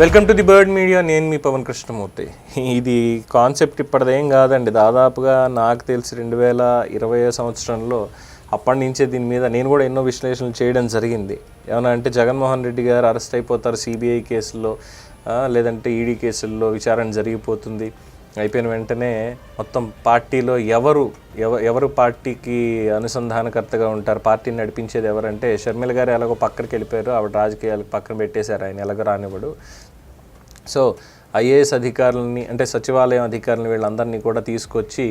Welcome to the bird media నేను మీ పవన్ కృష్ణమూర్తి. ఇది కాన్సెప్ట్ ఇప్పటిదేం కాదండి. దాదాపుగా నాకు తెలిసి రెండు వేల ఇరవై సంవత్సరంలో అప్పటి నుంచే దీని మీద నేను కూడా ఎన్నో విశ్లేషణలు చేయడం జరిగింది. ఏమన్నా అంటే జగన్మోహన్ రెడ్డి గారు అరెస్ట్ అయిపోతారు సిబిఐ కేసుల్లో లేదంటే ఈడీ కేసుల్లో విచారణ జరిగిపోతుంది. అయిపోయిన వెంటనే మొత్తం పార్టీలో ఎవరు ఎవరు పార్టీకి అనుసంధానకర్తగా ఉంటారు పార్టీని నడిపించేది ఎవరంటే షర్మిల గారు ఎలాగో పక్కనకి వెళ్ళిపోయారు ఆవిడ రాజకీయాలకు పక్కన పెట్టేశారు ఆయన ఎలాగో రానివ్వడు. సో ఐఏఎస్ అధికారులని అంటే సచివాలయం అధికారులను వీళ్ళందరినీ కూడా తీసుకొచ్చి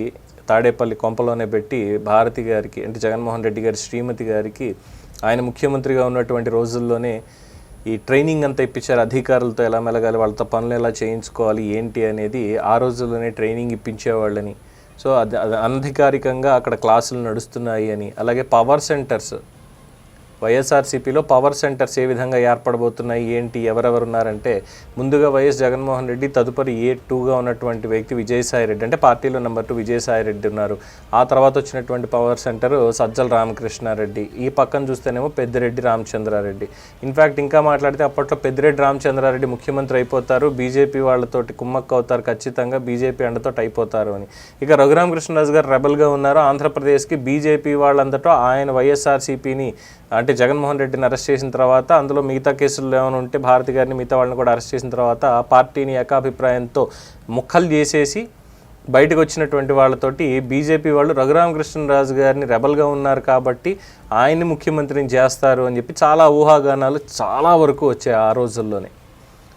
తాడేపల్లి కొంపలోనే పెట్టి భారతి గారికి అంటే జగన్మోహన్ రెడ్డి గారి శ్రీమతి గారికి ఆయన ముఖ్యమంత్రిగా ఉన్నటువంటి రోజుల్లోనే ఈ ట్రైనింగ్ అంతా ఇప్పించారు. అధికారులతో ఎలా మెలగాలి వాళ్ళతో పనులు ఎలా చేయించుకోవాలి ఏంటి అనేది ఆ రోజుల్లోనే ట్రైనింగ్ ఇప్పించేవాళ్ళని. సో అది అది అనధికారికంగా అక్కడ క్లాసులు నడుస్తున్నాయి అని. అలాగే పవర్ సెంటర్స్ వైఎస్ఆర్సీపీలో పవర్ సెంటర్స్ ఏ విధంగా ఏర్పడబోతున్నాయి ఏంటి ఎవరెవరు ఉన్నారంటే ముందుగా వైఎస్ జగన్మోహన్ రెడ్డి తదుపరి ఏ టూగా ఉన్నటువంటి వ్యక్తి విజయసాయి రెడ్డి అంటే పార్టీలో నెంబర్ టూ విజయసాయి రెడ్డి ఉన్నారు. ఆ తర్వాత వచ్చినటువంటి పవర్ సెంటర్ సజ్జల రామకృష్ణారెడ్డి. ఈ పక్కన చూస్తేనేమో పెద్దిరెడ్డి రామచంద్రారెడ్డి. ఇన్ఫ్యాక్ట్ ఇంకా మాట్లాడితే అప్పట్లో పెద్దిరెడ్డి రామచంద్రారెడ్డి ముఖ్యమంత్రి అయిపోతారు బీజేపీ వాళ్ళతోటి కుమ్మక్క అవుతారు ఖచ్చితంగా బీజేపీ అండతోటి అయిపోతారు అని. ఇక రఘురామకృష్ణరాజు గారు రెబల్గా ఉన్నారు ఆంధ్రప్రదేశ్కి బీజేపీ వాళ్ళందటో ఆయన వైఎస్ఆర్సీపీని అంటే జగన్మోహన్ రెడ్డిని అరెస్ట్ చేసిన తర్వాత అందులో మిగతా కేసులు ఏమైనా ఉంటే భారతి గారిని మిగతా వాళ్ళని కూడా అరెస్ట్ చేసిన తర్వాత ఆ పార్టీని ఏకాభిప్రాయంతో ముఖలు చేసేసి బయటకు వచ్చినటువంటి వాళ్ళతోటి బీజేపీ వాళ్ళు రఘురామకృష్ణరాజు గారిని రెబల్గా ఉన్నారు కాబట్టి ఆయన్ని ముఖ్యమంత్రిని చేస్తారు అని చెప్పి చాలా ఊహాగానాలు చాలా వరకు వచ్చాయి ఆ రోజుల్లోనే.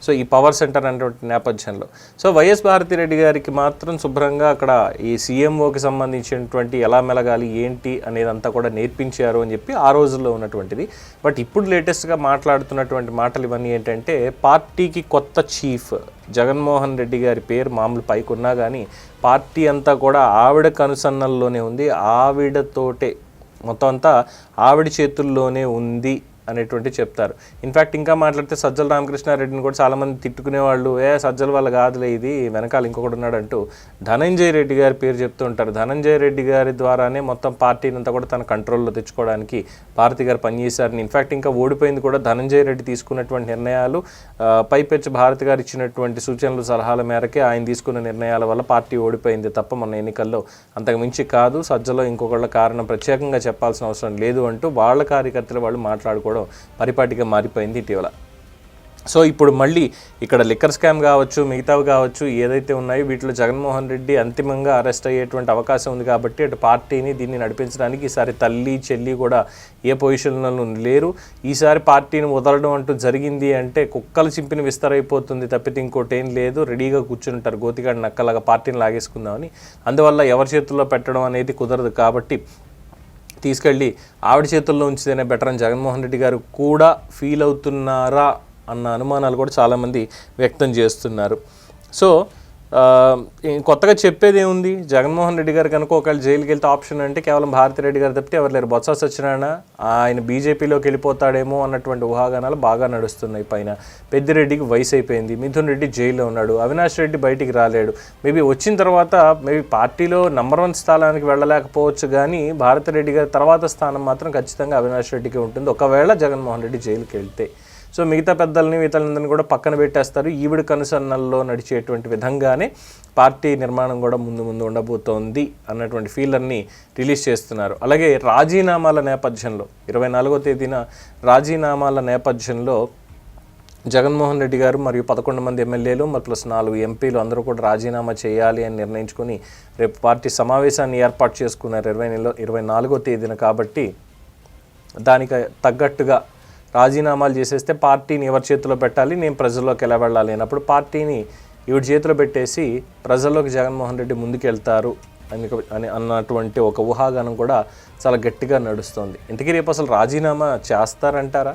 సో ఈ పవర్ సెంటర్ అనేటువంటి నేపథ్యంలో. సో వైఎస్ భారతిరెడ్డి గారికి మాత్రం శుభ్రంగా అక్కడ ఈ సీఎంఓకి సంబంధించినటువంటి ఎలా మెలగాలి ఏంటి అనేదంతా కూడా నేర్పించారు అని చెప్పి ఆ రోజుల్లో ఉన్నటువంటిది. బట్ ఇప్పుడు లేటెస్ట్గా మాట్లాడుతున్నటువంటి మాటలు ఇవన్నీ ఏంటంటే పార్టీకి కొత్త చీఫ్ జగన్మోహన్ రెడ్డి గారి పేరు మామూలు పైకి ఉన్నా కానీ పార్టీ అంతా కూడా ఆవిడ కనుసన్నల్లోనే ఉంది. ఆవిడతోటే మొత్తం అంతా ఆవిడ చేతుల్లోనే ఉంది అనేటువంటి చెప్తారు. ఇన్ఫ్యాక్ట్ ఇంకా మాట్లాడితే సజ్జల రామకృష్ణారెడ్డిని కూడా చాలామంది తిట్టుకునే వాళ్ళు ఏ సజ్జల వాళ్ళ కాదులే ఇది వెనకాల ఇంకొకటి ఉన్నాడంటూ. ధనంజయ రెడ్డి గారి పేరు చెప్తూ ఉంటారు. ధనంజయ రెడ్డి గారి ద్వారానే మొత్తం పార్టీని అంతా కూడా తన కంట్రోల్లో తెచ్చుకోవడానికి భారతి గారు పనిచేశారని ఇన్ఫ్యాక్ట్ ఇంకా ఓడిపోయింది కూడా ధనంజయ రెడ్డి తీసుకున్నటువంటి నిర్ణయాలు పైపెచ్చి పైపెచ్చు భారతి గారు ఇచ్చినటువంటి సూచనలు సలహాల మేరకే ఆయన తీసుకున్న నిర్ణయాల వల్ల పార్టీ ఓడిపోయింది తప్ప మన ఎన్నికల్లో అంతకు మించి కాదు. సజ్జలో ఇంకొకళ్ళ కారణం ప్రత్యేకంగా చెప్పాల్సిన అవసరం లేదు అంటూ వాళ్ళ కార్యకర్తలు వాళ్ళు మాట్లాడుకోవడం పరిపాటిగా మారిపోయింది ఇటీవల. సో ఇప్పుడు మళ్ళీ ఇక్కడ లిక్కర్ స్కామ్ కావచ్చు మిగతావి కావచ్చు ఏదైతే ఉన్నాయో వీటిలో జగన్మోహన్ రెడ్డి అంతిమంగా అరెస్ట్ అయ్యేటువంటి అవకాశం ఉంది కాబట్టి అటు పార్టీని దీన్ని నడిపించడానికి ఈసారి తల్లి చెల్లి కూడా ఏ పొజిషన్లో లేరు. ఈసారి పార్టీని వదలడం అంటూ జరిగింది అంటే కుక్కలు చింపిన విస్తరైపోతుంది తప్పితే ఇంకోటి ఏం లేదు. రెడీగా కూర్చుంటారు గోతిగాడి నక్కలాగా పార్టీని లాగేసుకుందామని. అందువల్ల ఎవరి చేతుల్లో పెట్టడం అనేది కుదరదు కాబట్టి తీసుకెళ్ళి ఆవిడ చేతుల్లో ఉంచితేనే బెటర్ అని జగన్మోహన్ రెడ్డి గారు కూడా ఫీల్ అవుతున్నారా అన్న అనుమానాలు కూడా చాలామంది వ్యక్తం చేస్తున్నారు. సో కొత్తగా చెప్పేది ఏముంది? జగన్మోహన్ రెడ్డి గారు కనుక ఒకవేళ జైలుకి వెళ్తే ఆప్షన్ అంటే కేవలం భారతిరెడ్డి గారు తప్పితే ఎవరు లేరు. బొత్స సత్యనారాయణ ఆయన బీజేపీలోకి వెళ్ళిపోతాడేమో అన్నటువంటి ఊహాగానాలు బాగా నడుస్తున్నాయి పైన. పెద్దిరెడ్డికి వయసు అయిపోయింది. మిథున్ రెడ్డి జైల్లో ఉన్నాడు. అవినాష్ రెడ్డి బయటికి రాలేడు. మేబీ వచ్చిన తర్వాత మేబీ పార్టీలో నంబర్ వన్ స్థానానికి వెళ్ళలేకపోవచ్చు కానీ భారతిరెడ్డి గారి తర్వాత స్థానం మాత్రం ఖచ్చితంగా అవినాష్ రెడ్డికి ఉంటుంది. ఒకవేళ జగన్మోహన్ రెడ్డి జైలుకి వెళ్తే సో మిగతా పెద్దల్ని మిగతాలందరినీ కూడా పక్కన పెట్టేస్తారు. ఈవిడ కనుసన్నల్లో నడిచేటువంటి విధంగానే పార్టీ నిర్మాణం కూడా ముందు ముందు ఉండబోతోంది అన్నటువంటి ఫీలర్ని రిలీజ్ చేస్తున్నారు. అలాగే రాజీనామాల నేపథ్యంలో ఇరవై నాలుగో తేదీన రాజీనామాల నేపథ్యంలో జగన్మోహన్ రెడ్డి గారు మరియు పదకొండు మంది ఎమ్మెల్యేలు మరి ప్లస్ నాలుగు ఎంపీలు అందరూ కూడా రాజీనామా చేయాలి అని నిర్ణయించుకొని రేపు పార్టీ సమావేశాన్ని ఏర్పాటు చేసుకున్నారు ఇరవై నెల ఇరవై నాలుగో తేదీన. కాబట్టి దానికి తగ్గట్టుగా రాజీనామాలు చేసేస్తే పార్టీని ఎవరి చేతిలో పెట్టాలి? నేను ప్రజల్లోకి ఎలా వెళ్ళాలి? అన్నప్పుడు పార్టీని ఈవిడ చేతిలో పెట్టేసి ప్రజల్లోకి జగన్మోహన్ రెడ్డి ముందుకెళ్తారు అని అని అన్నటువంటి ఒక ఊహాగానం కూడా చాలా గట్టిగా నడుస్తుంది. ఇంతకీ రేపు అసలు రాజీనామా చేస్తారంటారా?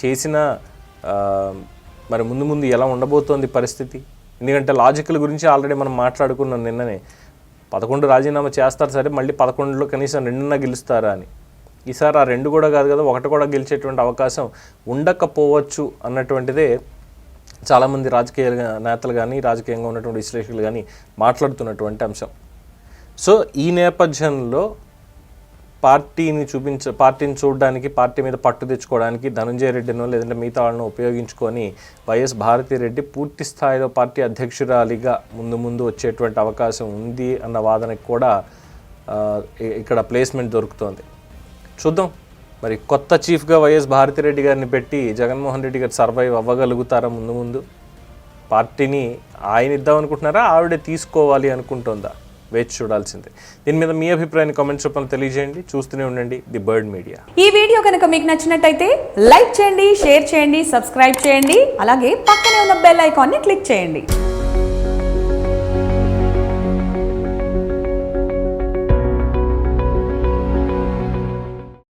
చేసిన మరి ముందు ముందు ఎలా ఉండబోతోంది పరిస్థితి? ఎందుకంటే లాజికల్ గురించి ఆల్రెడీ మనం మాట్లాడుకున్నాం నిన్ననే. పదకొండు రాజీనామా చేస్తారు సరే మళ్ళీ పదకొండులో కనీసం రెండున్న గెలుస్తారా అని. ఈసారి ఆ రెండు కూడా కాదు కదా ఒకటి కూడా గెలిచేటువంటి అవకాశం ఉండకపోవచ్చు అన్నటువంటిదే చాలామంది రాజకీయ నేతలు కానీ రాజకీయంగా ఉన్నటువంటి విశ్లేషకులు కానీ మాట్లాడుతున్నటువంటి అంశం. సో ఈ నేపథ్యంలో పార్టీని చూపించ పార్టీని చూడడానికి పార్టీ మీద పట్టు తెచ్చుకోవడానికి ధనంజయ రెడ్డినో లేదంటే మిగతా వాళ్ళను ఉపయోగించుకొని వైఎస్ భారతిరెడ్డి పూర్తి స్థాయిలో పార్టీ అధ్యక్షురాలిగా ముందు ముందు వచ్చేటువంటి అవకాశం ఉంది అన్న వాదనకు కూడా ఇక్కడ ప్లేస్మెంట్ దొరుకుతోంది. చూద్దాం. మరి కొత్త చీఫ్గా వైఎస్ భారతిరెడ్డి గారిని పెట్టి జగన్మోహన్ రెడ్డి గారు సర్వైవ్ అవ్వగలుగుతారా ముందు ముందు? పార్టీని ఆయన ఇద్దాం అనుకుంటున్నారా? ఆవిడే తీసుకోవాలి అనుకుంటుందా? వేచి చూడాల్సిందే. దీని మీద మీ అభిప్రాయాన్ని కామెంట్స్ రూపంలో తెలియజేయండి. చూస్తూనే ఉండండి ది బర్డ్ మీడియా ఈ వీడియో కనుక మీకు నచ్చినట్టయితే లైక్ చేయండి షేర్ చేయండి సబ్స్క్రైబ్ చేయండి. అలాగే పక్కనే ఉన్న బెల్ ఐకాన్ని క్లిక్ చేయండి.